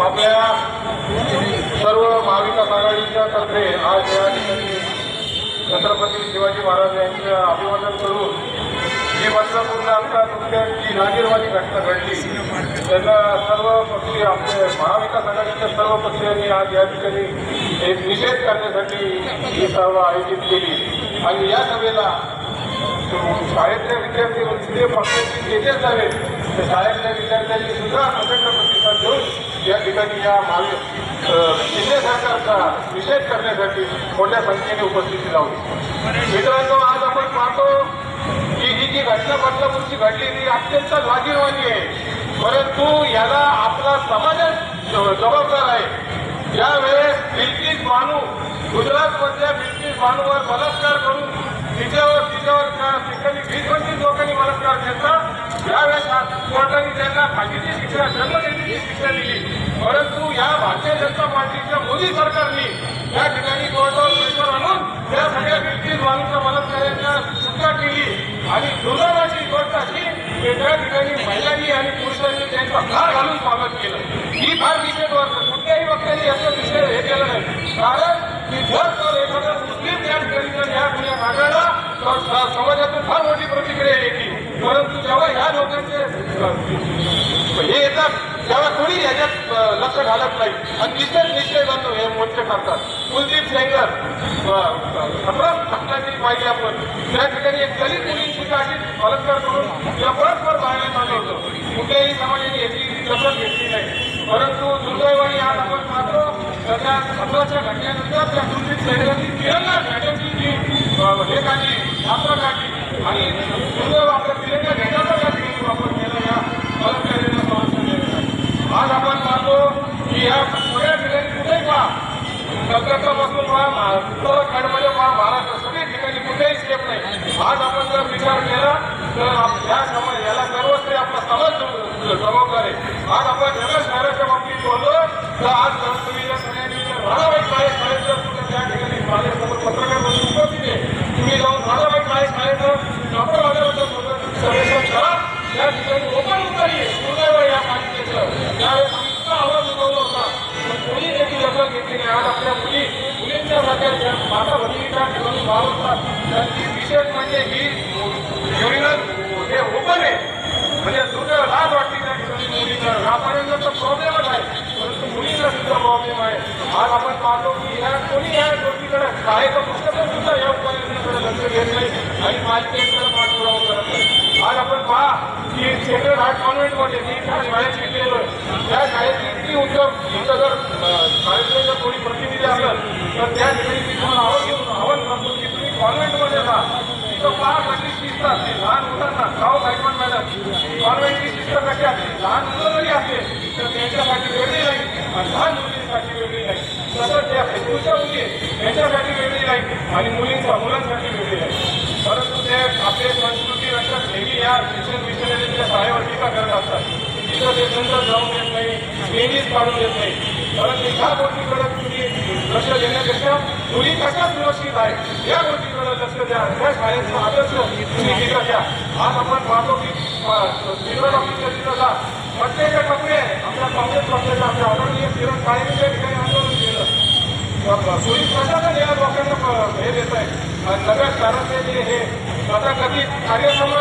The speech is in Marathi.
आपल्या सर्व महाविकास आघाडीच्या तर्फे आज या ठिकाणी छत्रपती शिवाजी महाराज यांचे अभिवादन करून जी बदलापूर्ण आमच्या नुकत्याच जी लाजीरवाणी घटना घडली. त्याचा सर्व पक्षीय आपले महाविकास आघाडीच्या सर्व पक्षीयांनी आज या ठिकाणी एक निषेध करण्यासाठी ही सभा आयोजित केली. आणि या सभेला शाळेतल्या विद्यार्थी म्हणजे पक्षाचे नेतेच नव्हे तर शाळेतल्या विद्यार्थ्यांनी सुद्धा प्रचंड प्रतिसाद देऊन या ठिकाणी या मागे अ, शिंदे सरकारचा निषेध करण्यासाठी मोठ्या संख्येने उपस्थिती लावली. मित्रांनो आज आपण पाहतो घटना बदलापूरची घडली ती अत्यंत लाजीरवाणी आहे. परंतु याला आपला समाजच जबाबदार आहे. ज्यावेळेस बिल्किस बानू गुजरातमधल्या बिल्किस बानूवर बलात्कार करून तिच्यावर तिच्यावर त्या ठिकाणी वीस पंचवीस लोकांनी बलात्कार घेतला यावेळेस कोर्टाने त्यांना फाशीची शिक्षा जन्मठेपीची शिक्षा दिली. परंतु या भारतीय जनता पार्टीच्या मोदी सरकारने या ठिकाणी कोर्टावर प्रेशर आणून त्या सगळ्या बिल्किस बानूच्या बलात्कारांच्या सुटका केली आणि दुर्दैवाची गोष्ट अशी की त्या महिलांनी आणि पुरुषांनी त्यांचा भार घालून स्वागत केलं. ही फार विशेष वर्ष कुठल्याही वक्त्यांनी याचा विषय हे केलं नाही. कारण की जर तो एखादा मुस्लिम त्या ठिकाणी या गुन्ह्यात आढळला तर समाजातून फार हे येतात तेव्हा कोणी याच्यात लक्ष घालत नाही. आणि निश्चित निश्चय जातो हे मोर्चे करतात कुलदीप सेंगर खतरच घटनाची पाहिजे आपण. त्या ठिकाणी एक दलित मुलींची अशी बलात्कार करून या परस्पर बाहेर आलं होतं कुठल्याही समाजाने याची दखल घेतली नाही. परंतु दुर्दैवाने आज आपण मात्र त्या खतराच्या घटनेनंतर त्या कुलदीप सेंगरची तिरंगा झेंड्याची जी अ, हे काढली यात्रा काढली आणि दुर्दैव आपल्या तिरंगा झेंड्याचा त्या ठिकाणी वापर केला या बलात्कारीला समर्थन देण्यासाठी आज आपण पाहतो की या सगळ्या ठिकाणी कुठेही पहा? कलकत्तापासून पहा उत्तराखंडमध्ये पहा महाराष्ट्र सगळ्या ठिकाणी कुठेही स्टेप नाही. आज आपण जर विचार केला तर या समाज याला सर्वस्वी आपला समाज जबाबदार आहे. आज आपण जगत शहराच्या बाबतीत बोललो तर आज माता भगिनीच्या ठिकाणी भाव तर ती विशेष म्हणजे ही युरिनल हे ओपन आहे म्हणजे दुर्दैव लाज वाटते त्या ठिकाणी मुलींना राहणाऱ्यांना तर प्रॉब्लेमच आहे परंतु मुलींना सुद्धा प्रॉब्लेम आहे आज आपण पाहतो की ह्या कोणी या गोष्टीकडे शाळेचं पुस्तकं सुद्धा या उपाययोजनेकडे लक्ष देत नाही आणि पालिकेकडे पाठपुरावा करत नाही आज आपण पहा की सेंट्रल हार्ट कॉन्व्हेंटमध्ये मी त्या शाळेत शिकलेलो आहे त्या शाळेत इतकी उत्तम इथं जर अं, शाळेतले जर कोणी प्रतिनिधी असेल तर त्या ठिकाणी मी तुम्हाला आवाज घेऊन आवाज करतो की तुम्ही कॉन्व्हेंटमध्ये जा तिथं पहा कशी शिस्त असते लहान मुलांना गाव सायकल मॅडम कॉन्व्हेंटची शिस्त कशी असते लहान मुलं जरी असते तर त्यांच्यासाठी वेगळी नाही आणि लहान मुलींसाठी वेगळी नाही तसंच त्या हायस्कूलच्या मुली म्हणजे आहेत, त्यांच्यासाठी वेगळी नाही आणि मुलींच्या मुलांसाठी वेगळी नाही परंतु ते आपले संस्कृती लक्षात नेहमी या शिक्षण मिशनरीच्या शाळेवर टीका करत असतात. तिथं ते संत जाऊन देत नाही नेहमीच काढून देत नाही. परंतु ह्या गोष्टीकडे मुली कशा सुरक्षित आहेत. या गोष्टीकडे लक्ष द्या. त्या शाळेचा आदर्श तुम्ही तिथं आज आपण पाहतो की सिल्वर ऑफिसच्या तिथं प्रत्येक टप्पे आपल्या काँग्रेस पक्षाच्या आपल्या आदरणीय किरण काळेने त्या ठिकाणी आंदोलन केलं. पोलीस प्रशासन या लोकांना हे देत आहे नव्या शहरातले हे तथाकथित कार्यक्रम